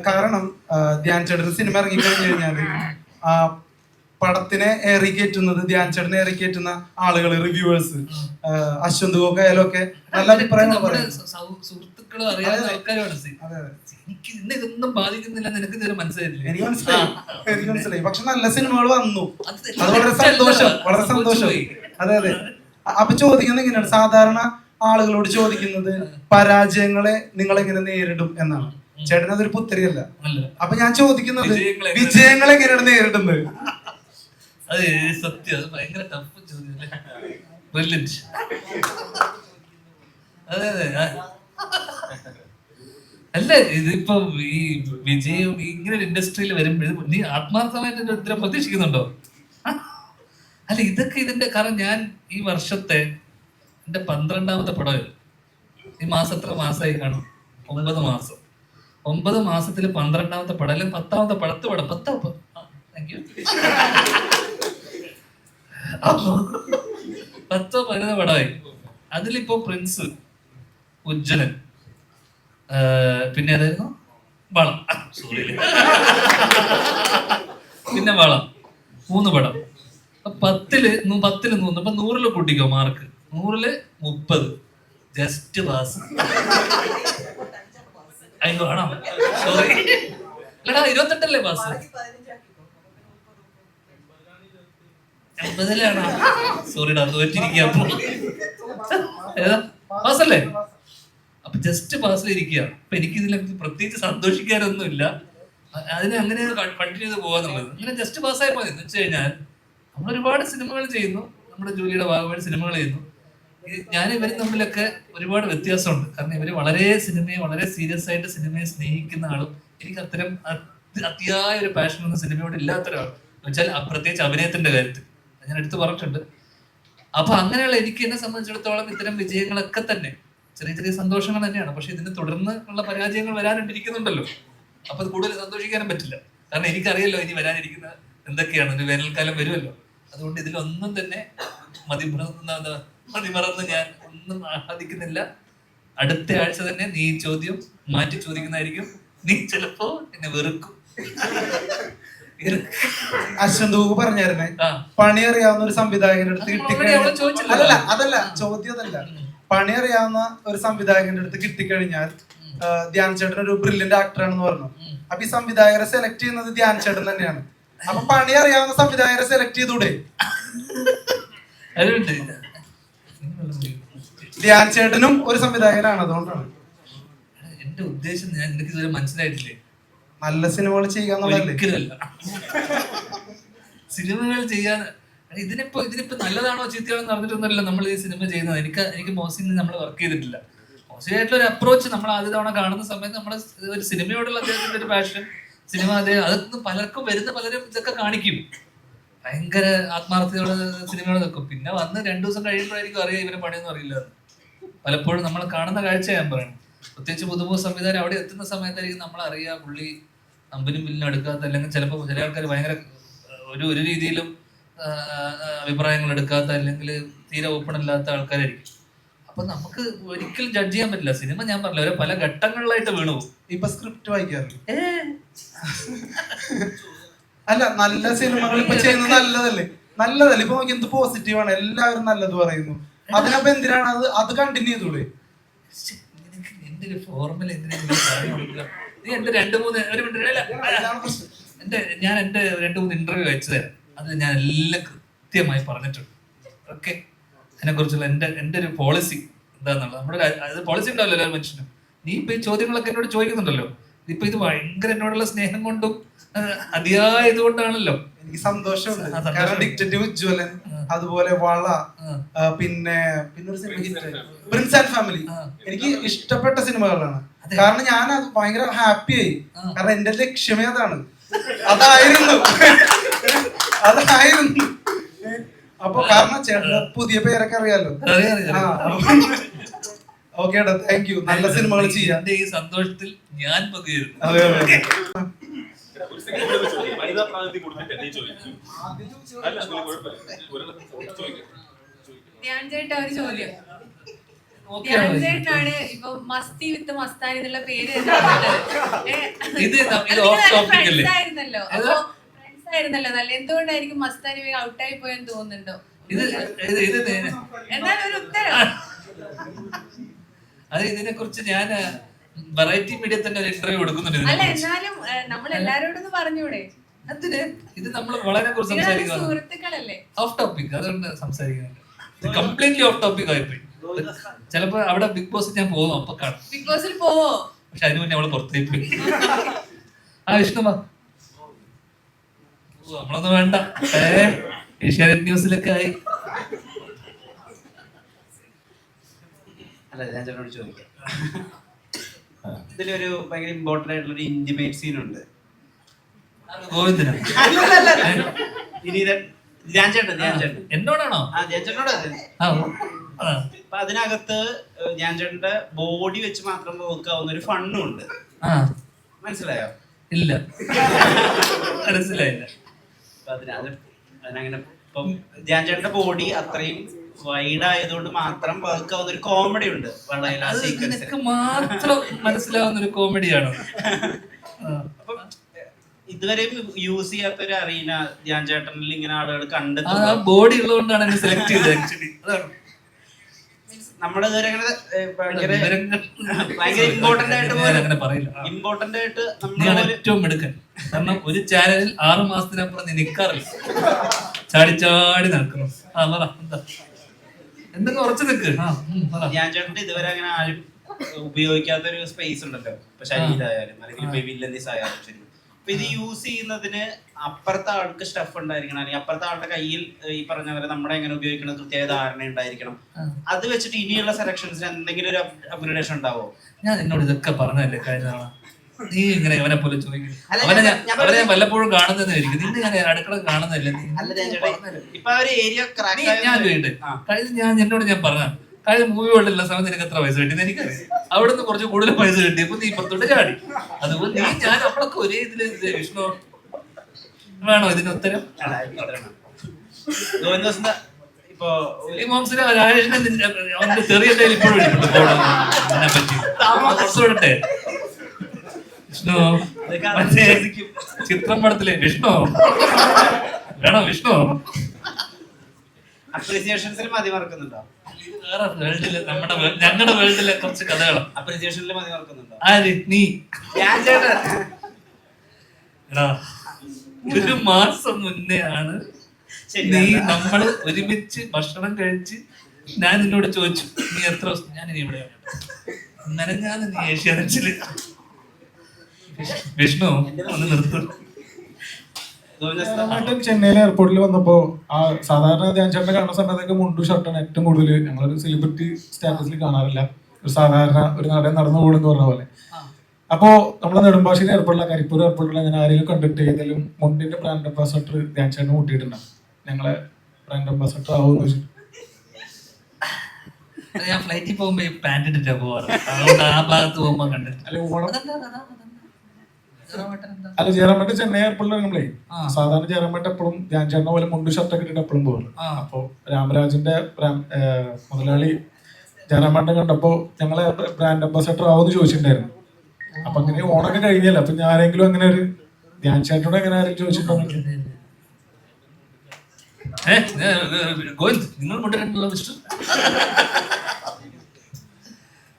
കാരണം ധ്യാൻ ചേട്ടൻ സിനിമ ഇറങ്ങി കഴിഞ്ഞു കഴിഞ്ഞാൽ ആ പടത്തിനെ ഏറി കയറ്റുന്നത് ധ്യാൻ ചേട്ടനെ ഏറി കയറ്റുന്ന ആളുകൾ റിവ്യൂവേഴ്സ് അശ്വന്ത് ഗോക്കായാലും ഒക്കെ നല്ല അഭിപ്രായങ്ങൾ പറയും സുഹൃത്തുക്കളും എനിക്ക് ഇന്ന് ഇതൊന്നും ബാധിക്കുന്നില്ല നിനക്ക് ഇതുവരെ മനസ്സിലായില്ലേ എനിക്ക് മനസ്സിലായി. എനിക്ക് മനസ്സിലായി. പക്ഷെ നല്ല സിനിമകൾ വന്നു. അത് വളരെ സന്തോഷം. വളരെ സന്തോഷം. അതെ അതെ. അപ്പൊ ചോദിക്കുന്നത് എങ്ങനെയാണ് സാധാരണ ആളുകളോട് ചോദിക്കുന്നത് പരാജയങ്ങളെ നിങ്ങൾ എങ്ങനെ നേരിടും എന്നാണ്. ചേട്ടൻ അതൊരു പുത്തരിയല്ല അപ്പൊ ഞാൻ ചോദിക്കുന്നത് വിജയങ്ങളെ വിജയങ്ങൾ എങ്ങനെയാണ് നേരിടുന്നത്? അത് സത്യം അത് ഭയങ്കര ടഫ് അതെ അതെ അല്ല ഇതിപ്പോ ഈ വിജയം ഇങ്ങനെ ഒരു ഇൻഡസ്ട്രിയിൽ വരുമ്പോഴും നീ ആത്മാർത്ഥമായിട്ട് ഉത്തരം പ്രതീക്ഷിക്കുന്നുണ്ടോ? അല്ല ഇതൊക്കെ ഇതിന്റെ കാരണം ഞാൻ ഈ വർഷത്തെ എന്റെ പന്ത്രണ്ടാമത്തെ പടം ഈ മാസം എത്ര മാസമായി കാണും? ഒമ്പത് മാസം. ഒമ്പത് മാസത്തിൽ പന്ത്രണ്ടാമത്തെ പടം അല്ലെങ്കിൽ പത്താമത്തെ പടത്ത് പടം. പത്താ താങ്ക് യു അപ്പൊ പത്തോ പതിനൊന്നോ പടമായി. അതിലിപ്പോ പ്രിൻസ് ഉജ്ജ്വലൻ പിന്നെ അതായിരുന്നു വളം. സോറി പിന്നെ വളം. മൂന്ന് പടം. പത്തിൽ പത്തിൽ മൂന്ന് അപ്പൊ നൂറിൽ കൂട്ടിക്കോ മാർക്ക്? നൂറിൽ മുപ്പത്. ജസ്റ്റ് പാസ് അയ്യോ ആണോ? സോറി ഇരുപത്തെട്ടല്ലേ പാസ് എൺപതിലാണോ സോറിടാ തോറ്റിരിക്കുക അപ്പൊ. ഏതാ? അപ്പൊ ജസ്റ്റ് പാസ് ഇരിക്കുക. അപ്പൊ എനിക്ക് ഇതിൽ പ്രത്യേകിച്ച് സന്തോഷിക്കാനൊന്നുമില്ല. അതിനെ അങ്ങനെ കണ്ടിന്യൂ ചെയ്ത് പോകാന്നുള്ളത് അങ്ങനെ ജസ്റ്റ് പാസ്സായി മതി എന്ന് വെച്ച് കഴിഞ്ഞാൽ നമ്മൾ ഒരുപാട് സിനിമകൾ ചെയ്യുന്നു. നമ്മുടെ ജോലിയുടെ ഭാഗമായിട്ട് സിനിമകൾ ചെയ്യുന്നു. ഞാൻ ഇവരും തമ്മിലൊക്കെ ഒരുപാട് വ്യത്യാസമുണ്ട്. കാരണം ഇവർ വളരെ സിനിമയെ വളരെ സീരിയസ് ആയിട്ട് സിനിമയെ സ്നേഹിക്കുന്ന ആളും എനിക്ക് അത്തരം അത്യായ ഒരു പാഷൻ ഒന്നും സിനിമയോട് ഇല്ലാത്ത ഒരാൾ എന്ന് വെച്ചാൽ പ്രത്യേകിച്ച് അഭിനയത്തിന്റെ കാര്യത്തിൽ. ഞാൻ എടുത്തു പറഞ്ഞിട്ടുണ്ട്. അപ്പൊ അങ്ങനെയുള്ള എനിക്ക് എന്നെ സംബന്ധിച്ചിടത്തോളം ഇത്തരം വിജയങ്ങളൊക്കെ തന്നെ ചെറിയ ചെറിയ സന്തോഷങ്ങൾ തന്നെയാണ്. പക്ഷെ ഇതിന് തുടർന്ന് ഉള്ള പരാജയങ്ങൾ വരാനിട്ടിരിക്കുന്നുണ്ടല്ലോ അപ്പൊ അത് കൂടുതൽ സന്തോഷിക്കാനും പറ്റില്ല. കാരണം എനിക്കറിയല്ലോ ഇനി വരാനിരിക്കുന്ന എന്തൊക്കെയാണ്. ഒരു വേനൽക്കാലം വരുമല്ലോ. അതുകൊണ്ട് ഇതിലൊന്നും തന്നെ മതിമറന്ന് മതിമറന്ന് ഞാൻ ഒന്നും ആഹ്ലാദിക്കുന്നില്ല. അടുത്ത ആഴ്ച തന്നെ നീ ചോദ്യം മാറ്റി ചോദിക്കുന്നതായിരിക്കും. നീ ചിലപ്പോ എന്നെ വെറുക്കും. അശ്വന്ത് ഗോപു പറഞ്ഞായിരുന്നേ. പണി അറിയാവുന്ന ഒരു സംവിധായകന്റെ അടുത്ത് കിട്ടിക്കഴിഞ്ഞാൽ അതല്ല അതല്ല ചോദ്യം അതല്ല. പണി അറിയാവുന്ന ഒരു സംവിധായകന്റെ അടുത്ത് കിട്ടിക്കഴിഞ്ഞാൽ ധ്യാൻ ചേട്ടൻ ഒരു ബ്രില്യന്റ് ആക്ടർ ആണെന്ന് പറഞ്ഞു. അപ്പൊ ഈ സംവിധായകരെ സെലക്ട് ചെയ്യുന്നത് ധ്യാൻ ചേട്ടൻ തന്നെയാണ്. അപ്പൊ പണി അറിയാവുന്ന സംവിധായകരെ സെലക്ട് ചെയ്തൂടെ? ധ്യാൻ ചേട്ടനും ഒരു സംവിധായകനാണ് അതുകൊണ്ടാണ്. എന്റെ ഉദ്ദേശം ഞാൻ എനിക്ക് മനസ്സിലായിട്ടില്ലേ? നല്ല സിനിമകൾ ചെയ്യുക സിനിമകൾ ചെയ്യാൻ ഇതിനിപ്പോ ഇതിനിപ്പോ നല്ലതാണോ ചീത്തയാണോ അറിഞ്ഞിട്ടൊന്നുമല്ല നമ്മൾ ഈ സിനിമ ചെയ്യുന്നത്. എനിക്ക് എനിക്ക് മോസിന് നമ്മൾ വർക്ക് ചെയ്തിട്ടില്ല. മോശമായിട്ടുള്ള ഒരു അപ്രോച്ച് നമ്മൾ ആദ്യ തവണ കാണുന്ന സമയത്ത് നമ്മൾ ഒരു സിനിമയോടുള്ള അദ്ദേഹത്തിന്റെ ഒരു പാഷൻ സിനിമ അദ്ദേഹം അതൊന്നും പലർക്കും വരുന്ന പലരും ഇതൊക്കെ കാണിക്കും. ഭയങ്കര ആത്മാർത്ഥതയോടെ സിനിമകൾ നിൽക്കും. പിന്നെ വന്ന് രണ്ടു ദിവസം കഴിയുമ്പോഴായിരിക്കും അറിയാം ഇവരെ പണിയൊന്നും അറിയില്ല പലപ്പോഴും നമ്മൾ കാണുന്ന കാഴ്ച ഞാൻ പറയണം പ്രത്യേകിച്ച് പുതുപുതു സംവിധാനം അവിടെ എത്തുന്ന സമയത്തായിരിക്കും നമ്മൾ അറിയാം പുള്ളി അമ്പനും ബില്ലിനും എടുക്കാത്ത അല്ലെങ്കിൽ ചിലപ്പോൾ ചില ആൾക്കാർ ഭയങ്കര ഒരു ഒരു രീതിയിലും അഭിപ്രായങ്ങൾ എടുക്കാത്ത അല്ലെങ്കിൽ തീരെ ഓപ്പൺ അല്ലാത്ത ആൾക്കാരായിരിക്കും. അപ്പൊ നമുക്ക് ഒരിക്കലും ജഡ്ജ് ചെയ്യാൻ പറ്റില്ല. സിനിമ ഞാൻ പറഞ്ഞില്ല പല ഘട്ടങ്ങളിലായിട്ട് വീണു. ഇപ്പൊ സ്ക്രിപ്റ്റ് വായിക്കാറില്ല? അല്ല നല്ല സിനിമകൾ ഇപ്പൊ ചെയ്യുന്നത് നല്ലതല്ലേ? നല്ലതല്ലേ? ഇപ്പൊ എന്ത് പോസിറ്റീവ് ആണ്? എല്ലാവരും നല്ലത് പറയുന്നു. അതിനപ്പൊ എന്തിനാണ് അത്? അത് കണ്ടിന്യൂ ചെയ്തൂടെ? ശ്ശെ, ഫോർമൽ എന്തിനാ? നീ എന്റെ രണ്ട് മൂന്ന് ഒരു മിനിറ്റ്. എന്റെ ഞാൻ എന്റെ രണ്ട് മൂന്ന് ഇന്റർവ്യൂ അയച്ചു തരാം അത് ഞാൻ എല്ലാം കൃത്യമായി പറഞ്ഞിട്ടുണ്ട്. ഓക്കെ അതിനെ കുറിച്ചുള്ള എന്റെ എന്റെ ഒരു പോളിസി എന്താന്നുള്ളത്. നമ്മുടെ അത് പോളിസി ഉണ്ടാവില്ല എല്ലാ മനുഷ്യനും. നീ ഇപ്പൊ ഈ ചോദ്യങ്ങളൊക്കെ എന്നോട് ചോദിക്കുന്നുണ്ടല്ലോ. ഇപ്പൊ ഇത് ഭയങ്കര എന്നോടുള്ള സ്നേഹം കൊണ്ടും അതിയായത് അതിയായ ഇതുകൊണ്ടാണല്ലോ എനിക്ക് സന്തോഷമുണ്ട്. കാരണം ഡിക്റ്റേറ്റീവ് ഉജ്ജ്വലൻ അതുപോലെ വള പിന്നെ പിന്നെ ഒരു സിനിമ പ്രിൻസ് ആൻഡ് ഫാമിലി എനിക്ക് ഇഷ്ടപ്പെട്ട സിനിമകളാണ്. കാരണം ഞാൻ അത് ഭയങ്കര ഹാപ്പി ആയി. കാരണം എന്റെ ലക്ഷ്യമേ അതാണ്. അതായിരുന്നു. അതായിരുന്നു. അപ്പൊ കാരണം ചേട്ടന് പുതിയ പേരൊക്കെ അറിയാലോ. അറിയാം, അറിയാം. ഓക്കെ താങ്ക് യു നല്ല സിനിമകൾ ചെയ്യാം. എന്റെ ഈ സന്തോഷത്തിൽ ഞാൻ പങ്കുചേരുന്നു അതെ ചോദിക്കാം. വനിതാ പ്രാതിനിധ്യം കൊടുത്തിട്ട് എന്നെ ചോദിച്ചു. അല്ല കുഴപ്പമില്ല. ഒരു ചോദിക്കാം ധ്യാൻ ചേട്ടാ ഒരു ചോദ്യം. ഓക്കെ ധ്യാൻ ഇപ്പൊ മസ്തി വിത്ത് മസ്താൻ എന്നുള്ള പേര് ഇത് ഇത് topic അല്ലേ? ആയിരുന്നല്ലോ. ഏതാ? അപ്പൊ friends ആയിരുന്നല്ലോ. നല്ല എന്തുകൊണ്ടായിരിക്കും മസ്താനി ഔട്ടായി പോയെന്ന് തോന്നുന്നുണ്ടോ? ഇത് ഇത് ഇത് നേ- എന്നാലും ഒരു ഉത്തരം? അത് ഇതിനെ കുറിച്ച് ഞാൻ വെറൈറ്റി മീഡിയ തന്നെ ഒരു ഇന്റർവ്യൂ കൊടുക്കുന്നുണ്ട് അല്ല ഇതിനെക്കുറിച്ച്. എന്നാലും നമ്മൾ എല്ലാരോടും പറഞ്ഞൂടെ? അതിന് ഇത് നമ്മൾ വളരെ കുറിച്ച് സംസാരിക്കുന്നത് സുഹൃത്തുക്കളല്ലേ? ഓഫ് ടോപ്പിക് അതുകൊണ്ട് സംസാരിക്കുന്നുണ്ട്. കംപ്ലീറ്റ്ലി ഓഫ് ടോപ്പിക് ആയിപ്പോയി. ചിലപ്പോ അവിടെ ബിഗ് ബോസ് ഞാൻ പോകും അപ്പൊ കാണും. ബിഗ് ബോസിൽ പോവോ? പക്ഷെ അതിനു മുന്നേ അവൾ പുറത്തേക്ക് പോയി. ആ ഇഷ്ടമാ നമ്മളൊന്നും വേണ്ട. ഏ ഏഷ്യാനെറ്റ് ന്യൂസിലൊക്കെ ആയി. അല്ല ഞാൻ ചേട്ടനോട് ചോദിക്കാം. ഇതിലൊരു ഭയങ്കര ഇമ്പോർട്ടന്റ് ആയിട്ടുള്ള ഒരു ഇന്റിമേറ്റ് സീൻ ഉണ്ട്. ഗോവിന്ദനാണ് ഇനി ഞാൻ ചേട്ടൻ ഞാൻ ചേട്ടൻ. എന്നോടാണോ? ആ ഞാൻ ചേട്ടനോടാ. അപ്പൊ അതിനകത്ത് ഞാൻ ചേട്ടന്റെ ബോഡി വെച്ച് മാത്രം നോക്കാവുന്ന ഒരു ഫണ്ണും ഉണ്ട് മനസ്സിലായോ? ഇല്ല. മനസ്സിലായില്ല. അതിനങ്ങനെ ഇപ്പം ഞാൻ ചേട്ടന്റെ ബോഡി അത്രയും വൈഡ് ആയതുകൊണ്ട് മാത്രം വർക്കാവുന്ന ഒരു കോമഡി ഉണ്ട്. വളരെ മാത്രം മനസ്സിലാവുന്ന ഒരു കോമഡിയാണ് അപ്പം ഇതുവരെയും യൂസ് ചെയ്യാത്ത ഒരു അറീന ധ്യാൻ ചേട്ടനിൽ ഇങ്ങനെ ആളുകൾ കണ്ടെത്തുന്നത്. ബോഡി ഉള്ളതുകൊണ്ടാണ് സെലക്ട് ചെയ്തത് ആക്ച്വലി അതാണ്. നമ്മുടെ ഇതുവരെ അങ്ങനെ ഭയങ്കര ഭയങ്കര important ആയിട്ട് ഇമ്പോർട്ടന്റ് ആയിട്ട് നമ്മൾ ഏറ്റവും കാരണം ഒരു ചാനലിൽ ആറു മാസത്തിനപ്പുറം നീ ചാടിച്ചാടി ചാടി ചാടി നടക്കുന്നു ആ പറ എന്താ? എന്തൊക്കെ ഉറച്ചു നിൽക്ക് ഞാൻ ഉം, ചേട്ടന്റെ ഇതുവരെ അങ്ങനെ ആരും ഉപയോഗിക്കാത്ത ഒരു സ്പേസ് ഉണ്ടല്ലോ. ഇപ്പൊ ശരീരമായാലും അല്ലെങ്കിൽ ആയാലും ശരി. ഇത് യൂസ് ചെയ്യുന്നതിന് അപ്പുറത്തെ ആൾക്ക് സ്റ്റഫ് ഉണ്ടായിരിക്കണം. അല്ലെങ്കിൽ അപ്പുറത്തെ ആളുടെ കയ്യിൽ ഈ പറഞ്ഞ പോലെ നമ്മുടെ എങ്ങനെ ഉപയോഗിക്കണം കൃത്യമായ ധാരണ ഉണ്ടായിരിക്കണം. അത് വെച്ചിട്ട് ഇനിയുള്ള സെലക്ഷൻസിന് എന്തെങ്കിലും ഒരു അപ്ഗ്രേഡേഷൻ ഉണ്ടാവോ? ഞാൻ നിന്നോട് ഇതൊക്കെ പറഞ്ഞതല്ലേ കഴിഞ്ഞ തവണ നീ ഇങ്ങനെ അവനെ പോലെ ചോദിക്കും അവനെ വല്ലപ്പോഴും കാണുന്നതായിരിക്കും നിന്നെ ഞാൻ അടുക്കള കാണുന്നില്ല. ഇപ്പൊ ഞാൻ ചോദിക്കട്ടെ. കഴിഞ്ഞ ഞാൻ എന്നോട് ഞാൻ പറഞ്ഞ കഴിഞ്ഞ മൂവി വേൾഡിലുള്ള സമയത്ത് നിനക്ക് എത്ര പൈസ കിട്ടി എനിക്ക് അവിടെ നിന്ന് കുറച്ച് കൂടുതൽ പൈസ കിട്ടിയപ്പോ നീ ഇപ്പത്തോട്ട് ചാടി. അതുപോലെ നീ ഞാൻ നമ്മളൊക്കെ ഒരേ ഇതിൽ ഇത് വിഷ്ണു. വേണോ ഇതിന് ഉത്തരം? ഇപ്പൊ രാജേഷിനെ അവന്റെ ചെറിയ ഇപ്പോഴും വിഷ്ണു. ചിത്രം പടത്തിലെ വിഷ്ണു. വേണോ വിഷ്ണു? അപ്രീസിയേഷൻസിൽ മതി മറക്കുന്നുണ്ടോ? വേറെ വേൾഡിലെ നമ്മുടെ വേൾഡ്- ഞങ്ങളുടെ വേൾഡിലെ കുറച്ച് കഥകളാണ് അപ്രീസിയേഷനിൽ മതി മറക്കുന്നുണ്ടോ ആര്? നീ. ഞാൻ എടാ ഒരു മാസം മുന്നേ ആണ് ശരി നീ വേണ്ട. നമ്മൾ ഒരുമിച്ച് ഭക്ഷണം കഴിച്ച് ഞാൻ നിന്നോട് ചോദിച്ചു നീ എത്ര ദിവസം ഞാൻ ഇനി ഇവിടെ അന്നേരം ഞാൻ നീ ഏഷ്യാനെറ്റിൽ. വിഷ്ണു ഒന്ന് നിർത്തും. ചേട്ടൻ ചെന്നൈയിലെ എയർപോർട്ടിൽ വന്നപ്പോ ആ സാധാരണ ധ്യാൻ ചേട്ടനെ കാണുന്ന സമയത്തൊക്കെ മുണ്ടു ഷർട്ടാണ് ഏറ്റവും കൂടുതൽ ഞങ്ങളൊരു സെലിബ്രിറ്റി സ്റ്റാറ്റസിൽ കാണാറില്ല. ഒരു സാധാരണ ഒരു നടൻ നടന്നു പോകുന്നു പറഞ്ഞ പോലെ. അപ്പോ നമ്മളെ നെടുമ്പാശ്ശേരി എയർപോർട്ടിലെ കരിപ്പൂർ എയർപോർട്ടിലെ ഞാൻ ആരെങ്കിലും കണ്ടിട്ട് ഏതെങ്കിലും മുണ്ടിന്റെ ബ്രാൻഡ് അംബാസഡർ ധ്യാൻ ചേട്ടനെ കൂട്ടിയിട്ടുണ്ടാവും ഞങ്ങളെ ബ്രാൻഡ് അംബാസഡർ ആവുമെന്ന് വെച്ചിട്ട് ഞാൻ ഫ്ലൈറ്റിൽ പോകുമ്പോ പാന്റ് ഇട്ടിട്ടാ പോവാറ്. ആ ഭാഗത്ത് പോകുമ്പോ കണ്ടിട്ട് അല്ലെ ജയറാമേട്ടൻ ചെന്നൈ എയർപോർട്ടിൽ നമ്മളെ സാധാരണ ജയറാമേട്ടൻ എപ്പോഴും ധ്യാൻ ചേട്ടനെ പോലെ മുണ്ട് ഷർട്ടൊക്കെ ഇട്ടിട്ട് എപ്പോഴും പോകും ആ. അപ്പോ രാമരാജിന്റെ മുതലാളി ജയറാമേട്ടൻ കണ്ടപ്പോ ഞങ്ങളെ ബ്രാൻഡ് അംബാസഡർ ആവുമെന്ന് ചോദിച്ചിട്ടുണ്ടായിരുന്നു. അപ്പൊ അങ്ങനെ ഓണൊക്കെ കഴിഞ്ഞല്ലോ? അപ്പൊ ഞാനെങ്കിലും ആരെങ്കിലും അങ്ങനെ ഒരു ധ്യാൻ ചേട്ടനോട് എങ്ങനെ ആരെങ്കിലും ചോദിച്ചിട്ടുണ്ടോ? ഗോവിന്ദ് നിങ്ങൾ കൊണ്ടുവരണ്ടല്ലോ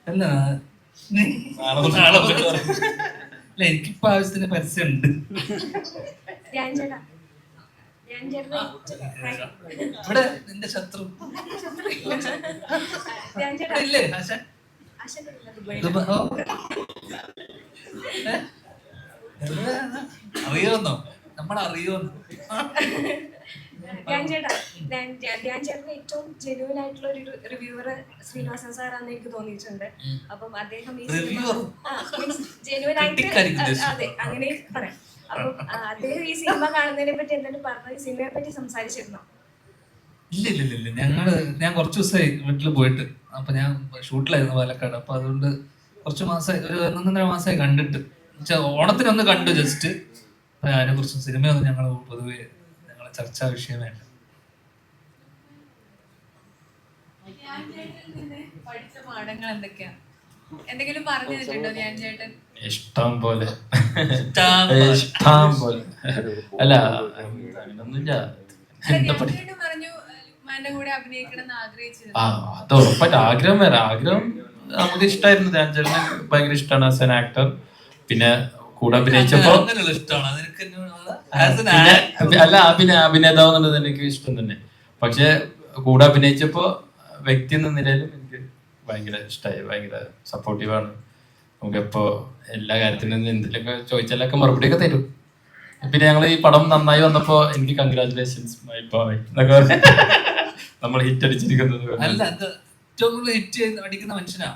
അല്ല നാളെ. അല്ല എനിക്കിപ്പോ ആവശ്യത്തിന് പരസ്യം ഉണ്ട്. ഇവിടെ നിന്റെ ശത്രു. ഇല്ലേ ആശ. ഏ? എവിടെയാണ്? അറിയോന്നോ? ധ്യാൻ ചേട്ടാ ധ്യാൻ ചേട്ടന് ഏറ്റവും ജെന്യൂൻ ആയിട്ടുള്ള ഒരു റിവ്യൂവർ ശ്രീനിവാസൻ സാറാന്ന് എനിക്ക് തോന്നിയിട്ടുണ്ട്. അപ്പം അദ്ദേഹം ഈ? ജെന്യൂൻ ആയിട്ട്. അതെ അങ്ങനെ പറയാം. അപ്പം അദ്ദേഹം ഈ സിനിമ കാണുന്നതിനെ പറ്റി എന്നിട്ട് പറഞ്ഞു സിനിമയെ പറ്റി സംസാരിച്ചിരുന്നോ? ഇല്ല ഇല്ല ഇല്ല, ഞങ്ങൾ ഞാൻ കുറച്ച് ദിവസമായി വീട്ടിൽ പോയിട്ട് അപ്പൊ ഞാൻ ഷൂട്ടിലായിരുന്നു പാലക്കാട്. അപ്പൊ അതുകൊണ്ട് കുറച്ച് മാസമായി ഒരു ഒന്നൊന്നര മാസമായി കണ്ടിട്ട്. ഓണത്തിനൊന്ന് കണ്ടു ജസ്റ്റ് അതിനെ കുറിച്ച് സിനിമയൊന്നും ഞങ്ങൾ പൊതുവേ ചർച്ചാ വിഷയമായിട്ട്. എന്തെങ്കിലും പറഞ്ഞു തന്നിട്ടുണ്ടോ ഞാൻ ചേട്ടൻ ഇഷ്ടം പോലെ. ഇഷ്ടം പോലെ. അല്ല അങ്ങനൊന്നുമില്ല. പറഞ്ഞു അത് ഉറപ്പായിട്ട് ആഗ്രഹം വരാം ആഗ്രഹം നമുക്ക് ഇഷ്ടമായിരുന്നു ധ്യാൻ ചേട്ടന് ഭയങ്കര ഇഷ്ടമാണ് ആസ് ആൻ ആക്ടർ പിന്നെ കൂടെ അഭിനയിച്ചപ്പോ ഇഷ്ടമാണ്? അല്ല അഭിനയ അഭിനേതാവ് എന്നുള്ളത് എനിക്ക് ഇഷ്ടം തന്നെ. പക്ഷെ കൂടെ അഭിനയിച്ചപ്പോ വ്യക്തി എന്ന നിലയിലും എനിക്ക് ഭയങ്കര ഇഷ്ടമായി ഭയങ്കര സപ്പോർട്ടീവാണ് നമുക്കിപ്പോ എല്ലാ കാര്യത്തിനും എന്തെങ്കിലും ചോദിച്ചാലൊക്കെ മറുപടി ഒക്കെ തരും. പിന്നെ ഞങ്ങൾ ഈ പടം നന്നായി വന്നപ്പോ എനിക്ക് കൺഗ്രാചുലേഷൻസ് മൈ ബോയ് എന്നൊക്കെ പറഞ്ഞ് നമ്മൾ ഹിറ്റ് അടിച്ചിരിക്കുന്നത് അല്ല അത് ഏറ്റവും കൂടുതൽ ഹിറ്റ് അടിക്കുന്ന മനുഷ്യനാ.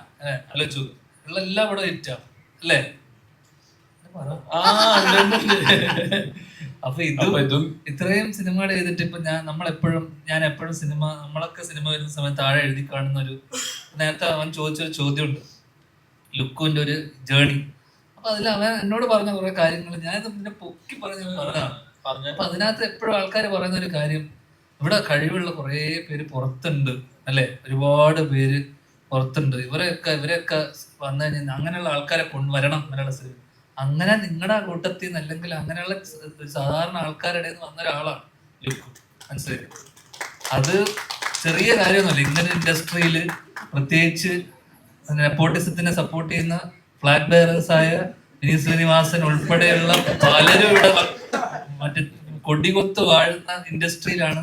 ആലോചിച്ചു ഉള്ള എല്ലാ പടവും ഹിറ്റാ അല്ലേ. ആ. അപ്പൊ ഇത് ഇതും ഇത്രയും സിനിമകൾ ചെയ്തിട്ട് ഇപ്പൊ ഞാൻ നമ്മളെപ്പോഴും ഞാൻ എപ്പോഴും സിനിമ നമ്മളൊക്കെ സിനിമ വരുന്ന സമയത്ത് താഴെ എഴുതി കാണുന്ന ഒരു നേരത്തെ അവൻ ചോദിച്ചൊരു ചോദ്യമുണ്ട്. ലുക്കുവിന്റെ ഒരു ജേണി. അപ്പൊ അതിൽ അവൻ എന്നോട് പറഞ്ഞ കുറെ കാര്യങ്ങൾ. ഞാനിത് പിന്നെ പൊക്കി പറഞ്ഞ പറഞ്ഞതാണ് പറഞ്ഞ? അപ്പൊ അതിനകത്ത് എപ്പോഴും ആൾക്കാർ പറയുന്ന ഒരു കാര്യം ഇവിടെ കഴിവുള്ള കുറെ പേര് പുറത്തുണ്ട് അല്ലെ? ഒരുപാട് പേര് പുറത്തുണ്ട്. ഇവരെയൊക്കെ ഇവരെയൊക്കെ വന്നു കഴിഞ്ഞാൽ അങ്ങനെയുള്ള ആൾക്കാരെ കൊണ്ടുവരണം മലയാള സിനിമ. അങ്ങനെ നിങ്ങളുടെ കൂട്ടത്തിൽ നിന്ന് അല്ലെങ്കിൽ അങ്ങനെയുള്ള സാധാരണ ആൾക്കാരുടെ വന്ന ഒരാളാണ് ലുക്കു. മനസ്സിലായി? അത് ചെറിയ കാര്യമൊന്നുമല്ല. ഇങ്ങനെ ഇൻഡസ്ട്രിയിൽ പ്രത്യേകിച്ച് നെപ്പോട്ടിസത്തിനെ സപ്പോർട്ട് ചെയ്യുന്ന ഫ്ലാഗ് ബെയറേഴ്സ് ആയ വിനി ശ്രീനിവാസൻ ഉൾപ്പെടെയുള്ള പലരും ഇവിടെ മറ്റേ കൊടികൊത്ത് വാഴുന്ന ഇൻഡസ്ട്രിയിലാണ്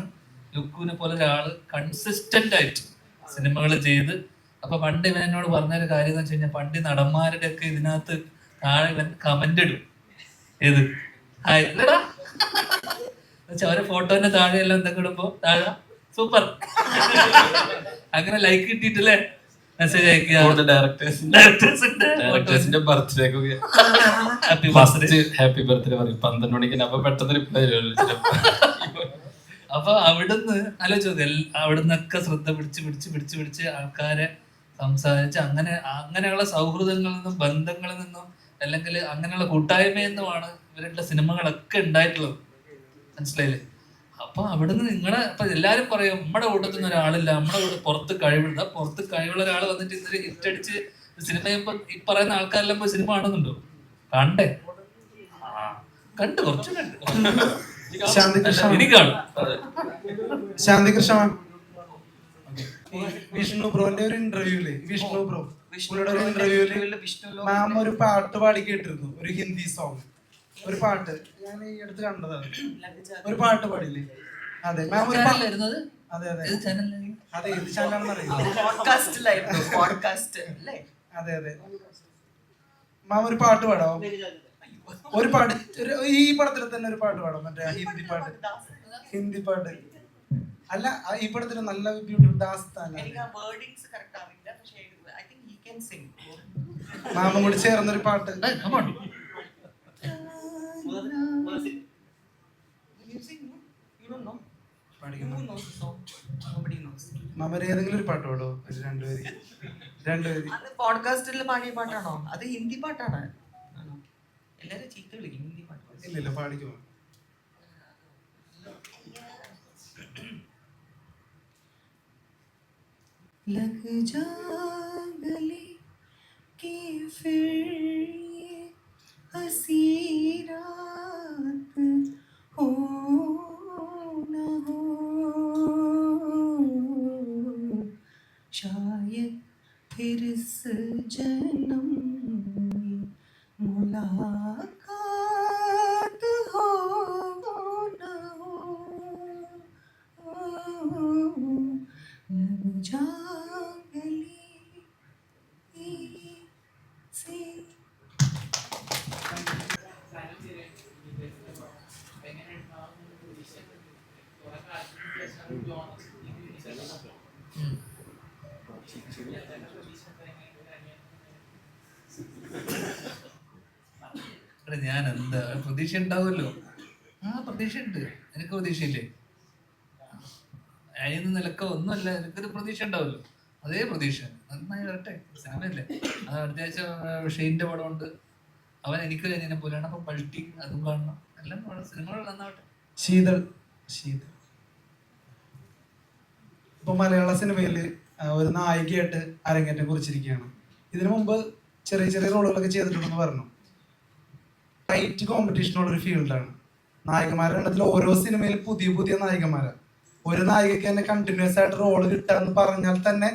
ലുക്കുവിനെ പോലെ ഒരാൾ കൺസിസ്റ്റന്റ് ആയിട്ട് സിനിമകൾ ചെയ്ത്. അപ്പൊ പണ്ട് ഇവൻ എന്നോട് പറഞ്ഞൊരു കാര്യം എന്ന് വെച്ച് കഴിഞ്ഞാൽ പണ്ട് നടന്മാരുടെ ഒക്കെ ഇതിനകത്ത് താഴെ കമന്റ് ഇടും. ഏത്? ഹായ് ഇല്ലടാ അവരെ ഫോട്ടോന്റെ താഴെ എല്ലാം എന്തൊക്കെ ഇടുമ്പോ? താഴെ സൂപ്പർ അങ്ങനെ ലൈക്ക് കിട്ടിയിട്ടല്ലേ മെസ്സേജ് അയക്കുക. ഡയറക്ടേഴ്സിന്റെ ബർത്ത്ഡേക്കൊക്കെ ഹാപ്പി ബർത്ത്ഡേ ഹാപ്പി ബർത്ത്ഡേ പറയും. പന്ത്രണ്ട് മണിക്ക് അപ്പൊ പെട്ടെന്ന് റിപ്ലൈ അപ്പൊ അവിടുന്ന് ആലോചിച്ചു അവിടുന്നൊക്കെ ശ്രദ്ധ പിടിച്ച് പിടിച്ച് പിടിച്ച് പിടിച്ച് ആൾക്കാരെ സംസാരിച്ച് അങ്ങനെ അങ്ങനെയുള്ള സൗഹൃദങ്ങളിൽ നിന്നും ബന്ധങ്ങളിൽ നിന്നും അല്ലെങ്കിൽ അങ്ങനെയുള്ള കൂട്ടായ്മയെന്നുമാണ് ഇവരുടെ സിനിമകളൊക്കെ ഉണ്ടായിട്ടുള്ളത്. മനസ്സിലായില്ലേ? അപ്പൊ അവിടുന്ന് നിങ്ങളെ അപ്പൊ എല്ലാരും പറയും നമ്മുടെ കൂട്ടത്തിൽ നിന്ന് ഒരാളില്ല നമ്മുടെ കൂടെ പുറത്ത് കഴിവുള്ള പുറത്ത് കഴിവുള്ള ഒരാൾ വന്നിട്ട് ഇന്നലെ ഹിറ്റ് അടിച്ച് സിനിമ ഇപ്പൊ ഈ പറയുന്ന ആൾക്കാരെല്ലാം പോയി സിനിമ കാണുന്നുണ്ടോ? കണ്ടേ? കണ്ടു കുറച്ച് കണ്ടു. ശാന്തി കൃഷ്ണ. ഇനി കാണും. ശാന്തി വിഷ്ണു ബ്രോന്റെ ഒരു ഇന്റർവ്യൂൽ വിഷ്ണു ബ്രോ. പുള്ളിയുടെ ഒരു മാം ഒരു പാട്ട് പാടി കേട്ടിരുന്നു ഒരു ഹിന്ദി സോങ് ഒരു പാട്ട്. ഞാൻ ഈ അടുത്ത് കണ്ടതാണ്. ഒരു പാട്ട് പാടില്ലേ? അതെ മാം ഒരു അതെ അതെ. അതെ ഏത് ചാനലാണെന്ന് അറിയില്ല. അതെ അതെ. മാം ഒരു പാട്ട് പാടാവോ ഒരു പാട്ട് ഈ പടത്തിൽ തന്നെ ഒരു പാട്ട് പാടാം? മറ്റേ ഹിന്ദി പാട്ട്. ഹിന്ദി പാട്ട്. അല്ല ഈ പടത്തിൽ നല്ല ബ്യൂട്ടിഫുൾ ദാസ്താൻ എനിക്ക് ആ വേർഡിങ്സ് കറക്റ്റ് അറിയില്ല പക്ഷേ I think he can sing മാമും കൂടി ചേർന്നൊരു പാട്ട് മാമര് ഏതെങ്കിലും ഒരു പാട്ട് പാടോ ഒരു രണ്ടുപേര്. രണ്ടുപേര്. അത് പോഡ്കാസ്റ്റിൽ പാടിയ പാട്ടാണോ? അത് ഹിന്ദി പാട്ടാണ്? എല്ലാരും ചീത്ത വിളിക്കും. ഹിന്ദി പാട്ട്. ഇല്ലില്ല പാടിക്കുമോ लग जा गले कि फिर हँसी रात हो न हो। शायद फिर इस जन्म में मुलाकात ഞാൻ എന്താ പ്രതീക്ഷ ഉണ്ടാവുമല്ലോ ആ പ്രതീക്ഷ ഉണ്ട് എനിക്ക് പ്രതീക്ഷയില്ലേ? അതിന് നിലക്ക ഒന്നുമല്ല എനിക്കൊരു പ്രതീക്ഷ ഉണ്ടാവുമല്ലോ അതേ പ്രതീക്ഷ. നന്നായി വരട്ടെ. സിനിമയല്ലേ? അത് അടുത്ത ആഴ്ച ഷെയ്ന്റെ പടമുണ്ട്. അവൻ എനിക്ക് കഴിഞ്ഞതിനെ പോലെയാണ്. അപ്പൊ പൾട്ടി അതും കാണണം. എല്ലാം. സിനിമകൾ നന്നാവട്ടെ. ശീതൾ. ശീതൾ. ഇപ്പൊ മലയാള സിനിമയിൽ ഒരു നായികയായിട്ട് അരങ്ങേറ്റം കുറിച്ചിരിക്കുകയാണ്. ഇതിനു മുമ്പ് ചെറിയ ചെറിയ റോളുകളൊക്കെ ചെയ്തിട്ടുണ്ടെന്ന് പറഞ്ഞു. ടൈറ്റ് കോമ്പറ്റീഷനുള്ള ഒരു ഫീൽഡാണ് നായകന്മാരുടെ എണ്ണത്തിൽ ഓരോ സിനിമയിൽ പുതിയ പുതിയ നായികമാരാണ് ഒരു നായികക്ക് തന്നെ കണ്ടിന്യൂസ് ആയിട്ട് റോൾ കിട്ടാന്ന് പറഞ്ഞാൽ തന്നെ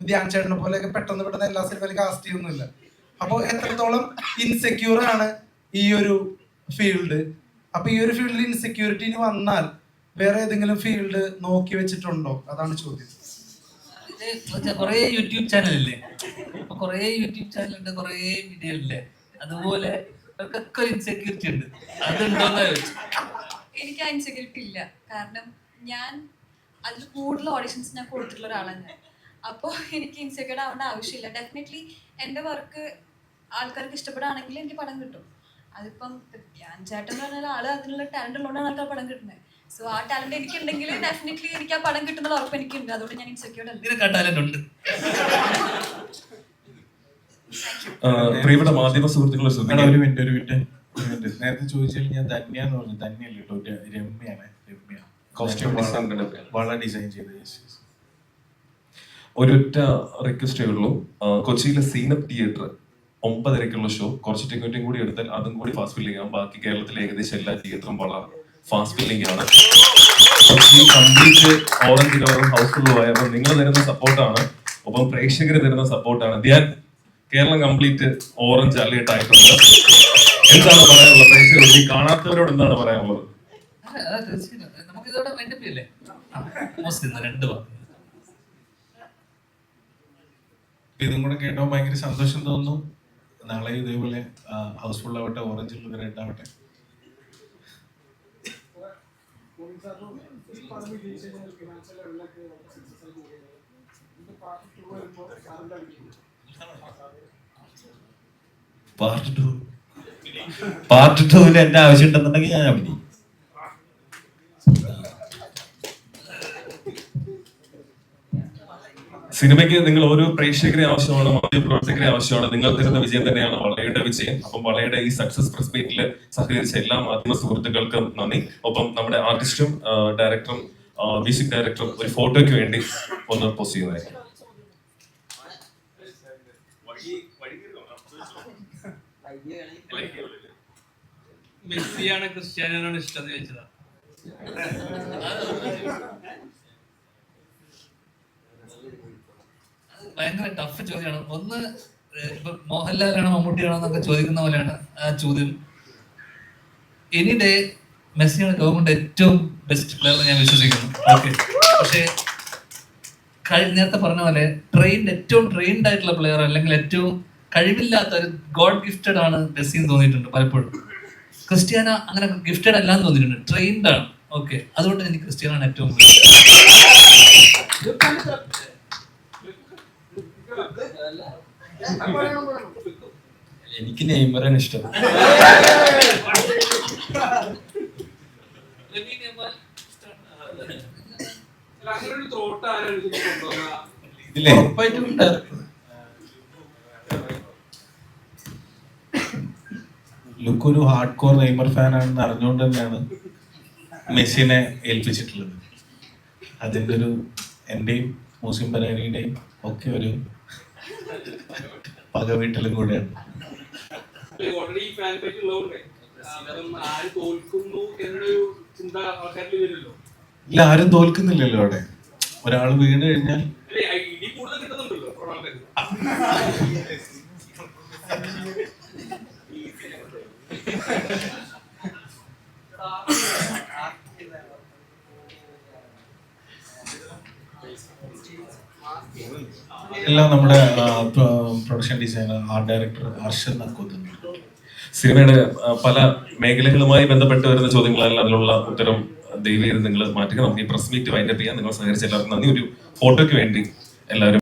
ധ്യാൻ ചേട്ടനെ പോലെയൊക്കെ പെട്ടെന്ന് പെട്ടെന്ന് എല്ലാ സിനിമയിലും കാസ്റ്റ് ചെയ്യുന്നില്ല. അപ്പോൾ എത്രത്തോളം ഇൻസെക്യൂർ ആണ് ഈ ഒരു ഫീൽഡ് അപ്പൊ ഈ ഒരു ഫീൽഡിൽ ഇൻസെക്യൂരിറ്റി വന്നാൽ വേറെ ഏതെങ്കിലും ഫീൽഡ് നോക്കി വെച്ചിട്ടുണ്ടോ? അതാണ് ചോദ്യം. കുറെ യൂട്യൂബ് ചാനലില്ലേ കൊറേ യൂട്യൂബ് ചാനലുണ്ട് കുറേ വീഡിയോ ഇല്ലേ? അതുപോലെ അവർക്കൊക്കെ ഒരു ഇൻസെക്യൂരിറ്റി ഉണ്ട്. അതുണ്ടോന്നാ ചോദിച്ചു? എനിക്ക് ആ ഇൻസെക്യൂരിറ്റി ഇല്ല. കാരണം ഞാൻ അതിൽ കൂടുതൽ ഓഡിഷൻസ് ഞാൻ കൊടുത്തിട്ടുള്ള ഒരാളാണ് ഞാൻ. അപ്പോൾ എനിക്ക് ഇൻസെക്യൂർഡ് ആവേണ്ട ആവശ്യമില്ല. ഡെഫിനറ്റ്ലി എന്റെ വർക്ക് ആൾക്കാർക്ക് ഇഷ്ടപ്പെടുകയാണെങ്കിൽ എനിക്ക് പടം കിട്ടും. അതിപ്പം ഞാൻ ചേട്ടൻ എന്ന് പറഞ്ഞാൽ ആൾ അതിനുള്ള ടാലന്റ് ഉള്ളതുകൊണ്ടാണ് ആൾക്കാർ പടം കിട്ടുന്നത്. സോ ആ ടാലന്റ് എനിക്ക് എനിക്കുണ്ടെങ്കിൽ ഡെഫിനറ്റ്ലി എനിക്ക് ആ പടം കിട്ടുന്ന ഉറപ്പ് എനിക്കുണ്ട്. അതുകൊണ്ട് ഞാൻ ഇൻസെക്യൂർഡ് അല്ല. ടാലന്റ് ഉണ്ട്. പ്രിയപ്പെട്ട മാധ്യമ സുഹൃത്തുക്കളെ ശ്രദ്ധിക്കണം ഒരു മിനിറ്റ് ഒരു മിനിറ്റ് ഒരു നേരത്തെ ചോദിച്ചാൽ ഞാൻ ധന്യാന്ന് പറഞ്ഞു. ധന്യല്ല കേട്ടോ? രമ്യാണ് രമ്യ. കോസ്റ്റ്യൂം വള- designer ന്റെ പേര്. വള ഡിസൈൻ ചെയ്ത. ഒരൊറ്റ റിക്വസ്റ്റേ ഉള്ളൂ. കൊച്ചിയിലെ സീനപ്പ് തിയേറ്റർ ഒമ്പതരക്കുള്ള ഷോ കുറച്ച് ടിക്കറ്റും കൂടി എടുത്താൽ അതും കൂടി ഫാസ്റ്റ് ഫില്ലിംഗ് ആകും ബാക്കി കേരളത്തിലെ ഏകദേശം എല്ലാ തിയേറ്ററും വളരെ ഫാസ്റ്റ് ഫില്ലിംഗ് ആണ്. കംപ്ലീറ്റ് ഓറഞ്ച് കളറും ഹൗസ്ഫുള്ളും ആയപ്പോൾ നിങ്ങൾ തരുന്ന സപ്പോർട്ടാണ് ഒപ്പം പ്രേക്ഷകർ തരുന്ന സപ്പോർട്ടാണ് Dhyan Keralam complete orange alert ആയിട്ടുണ്ട് എന്താണ് പറയാനുള്ളത് പ്രേക്ഷകരോട് ഈ കാണാത്തവരോട് എന്താണ് പറയാനുള്ളത് ഇതും കൂടെ കേട്ടോ ഭയങ്കര സന്തോഷം തോന്നുന്നു നാളെ ഇതേപോലെ ഹൗസ്ഫുൾ ആവട്ടെ ഓറഞ്ച് റെഡ് ആവട്ടെ part two part two part ടുവിൽ എന്റെ ആവശ്യം ഉണ്ടെന്നുണ്ടെങ്കിൽ ഞാൻ അഭിനയിക്കും. സിനിമയ്ക്ക് നിങ്ങൾ ഓരോ പ്രേക്ഷകരെ ആവശ്യമാണ് ഓരോ പ്രവർത്തകരെ ആവശ്യമാണ്. നിങ്ങൾ തരുന്ന വിജയം തന്നെയാണ് വളയുടെ വിജയം. അപ്പം വളയുടെ ഈ സക്സസ് പ്രസ് മീറ്റിൽ സഹകരിച്ച എല്ലാ മാധ്യമ സുഹൃത്തുക്കൾക്കും നന്ദി. ഒപ്പം നമ്മുടെ ആർട്ടിസ്റ്റും ഡയറക്ടറും മ്യൂസിക് ഡയറക്ടറും ഒരു ഫോട്ടോയ്ക്ക് വേണ്ടി ഒന്ന് പോസ്റ്റ് ചെയ്യുന്നതായിരിക്കും. മെസ്സിയാണ് ക്രിസ്ത്യാനോട് ഇഷ്ടം എന്ന് ചോദിച്ചതാ. ഭയങ്കര ടഫ് ചോദ്യമാണ്. ഒന്ന് ഇപ്പൊ മോഹൻലാലാണോ മമ്മൂട്ടിയാണോ എന്നൊക്കെ ചോദിക്കുന്ന പോലെയാണ് ആ ചോദ്യം. എനി ഡേ മെസ്സിയാണ് ലോകമുണ്ട് ഏറ്റവും ബെസ്റ്റ് പ്ലെയർ ഞാൻ വിശ്വസിക്കുന്നു. ഓക്കെ പക്ഷേ കഴിഞ്ഞ നേരത്തെ പറഞ്ഞ പോലെ ട്രെയിൻഡ് ഏറ്റവും ട്രെയിൻഡ് ആയിട്ടുള്ള പ്ലെയർ അല്ലെങ്കിൽ ഏറ്റവും കഴിവില്ലാത്ത ഒരു ഗോഡ് ഗിഫ്റ്റഡ് ആണ് മെസ്സി എന്ന് തോന്നിയിട്ടുണ്ട് പലപ്പോഴും. ക്രിസ്ത്യാന അങ്ങനെ ഗിഫ്റ്റഡ് അല്ല എന്ന് തോന്നിയിട്ടുണ്ട്. ട്രെയിൻഡ് ആണ്. ഓക്കെ അതുകൊണ്ട് എനിക്ക് ക്രിസ്ത്യാനാണ് ഏറ്റവും എനിക്ക് നെയ്മറാണ് ഇഷ്ടം. ഉറപ്പായിട്ടും ലുക്ക് ഒരു ഹാർഡ് കോർ നെയ്മർ ഫാൻ ആണെന്ന് അറിഞ്ഞുകൊണ്ട് തന്നെയാണ് മെസ്സിനെ ഏൽപ്പിച്ചിട്ടുള്ളത്. അതിന്റെ ഒരു എന്റെയും മുസ്ലിം പരാനിയുടെയും ഒക്കെ ഒരു പക വീട്ടിലും കൂടെയാണ് ഇല്ല ആരും തോൽക്കുന്നില്ലല്ലോ അവിടെ. ഒരാൾ വീണ് കഴിഞ്ഞാൽ കൂടുതൽ കിട്ടുന്നുണ്ടല്ലോ എല്ലാം നമ്മുടെ production designer art director Arshad നക്കോത്തുന്നു സിനിമയുടെ പല മേഖലകളുമായി ബന്ധപ്പെട്ട് വരുന്ന ചോദ്യങ്ങളെല്ലാം അതിലുള്ള ഉത്തരം ദയവേത് നിങ്ങൾ മാറ്റുക. നമുക്ക് ഈ പ്രസ് മീറ്റ് വൈൻഡപ്പ് ചെയ്യാൻ നിങ്ങൾ സഹകരിച്ച എല്ലാവർക്കും നന്ദി. ഒരു ഫോട്ടോയ്ക്ക് വേണ്ടി എല്ലാവരും